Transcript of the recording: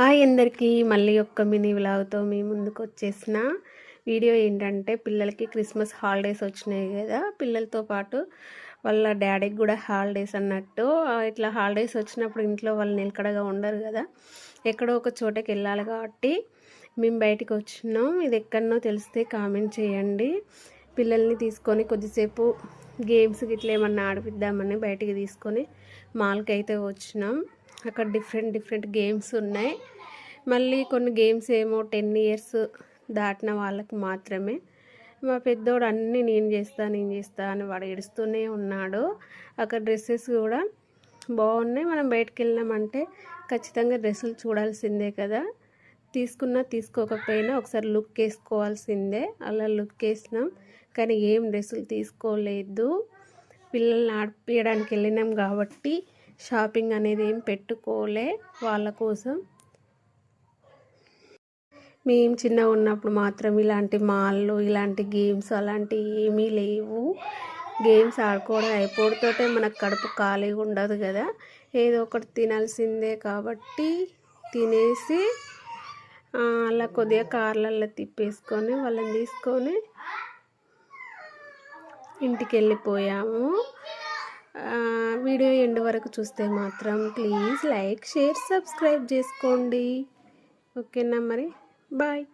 Hi అందరికీ మళ్ళీ ఒక్క మినీ వ్లాగ్తో మీ ముందుకు వచ్చేసిన వీడియో ఏంటంటే పిల్లలకి క్రిస్మస్ హాలిడేస్ వచ్చినాయి కదా పిల్లలతో పాటు వాళ్ళ డాడీకి కూడా హాలిడేస్ అన్నట్టు. ఇట్లా హాలిడేస్ వచ్చినప్పుడు ఇంట్లో వాళ్ళు నిలకడగా ఉండరు కదా ఎక్కడో ఒక చోటకి వెళ్ళాలి కాబట్టి మేము బయటికి వచ్చినాం. ఇది ఎక్కడనో తెలిస్తే కామెంట్ చేయండి. పిల్లల్ని తీసుకొని కొద్దిసేపు గేమ్స్ గిట్ల ఏమన్నా ఆడిపిద్దామని బయటికి తీసుకొని మాల్కి అయితే వచ్చినాం. అక్కడ డిఫరెంట్ డిఫరెంట్ గేమ్స్ ఉన్నాయి. మళ్ళీ కొన్ని గేమ్స్ ఏమో టెన్ ఇయర్స్ దాటిన వాళ్ళకి మాత్రమే. మా పెద్దోడు అన్నీ నేను చేస్తా నేను చేస్తా అని వాడు ఏడుస్తూనే ఉన్నాడు. అక్కడ డ్రెస్సెస్ కూడా బాగున్నాయి. మనం బయటకు వెళ్ళినామంటే ఖచ్చితంగా డ్రెస్సులు చూడాల్సిందే కదా. తీసుకున్నా తీసుకోకపోయినా ఒకసారి లుక్ వేసుకోవాల్సిందే. అలా లుక్ వేసినాం. కానీ ఏం డ్రెస్సులు తీసుకోలేదు. పిల్లల్ని ఆడిపించడానికి వెళ్ళినాం కాబట్టి షాపింగ్ అనేది ఏం పెట్టుకోలే వాళ్ళ కోసం. మేము చిన్నగా ఉన్నప్పుడు మాత్రం ఇలాంటి మాల్లు ఇలాంటి గేమ్స్ అలాంటివి ఏమీ లేవు. గేమ్స్ ఆడుకోవడం అయిపోవడంతోటే మనకు కడుపు ఖాళీగా ఉండదు కదా. ఏదో ఒకటి తినాల్సిందే కాబట్టి తినేసి అలా కొద్దిగా కార్లల్లో తిప్పేసుకొని వాళ్ళని తీసుకొని ఇంటికి వెళ్ళిపోయాము వీడియో ఎండ్ వరకు చూస్తే మాత్రం ప్లీజ్ లైక్ షేర్ సబ్స్క్రైబ్ చేసుకోండి. ఓకేనా మరి? బాయ్.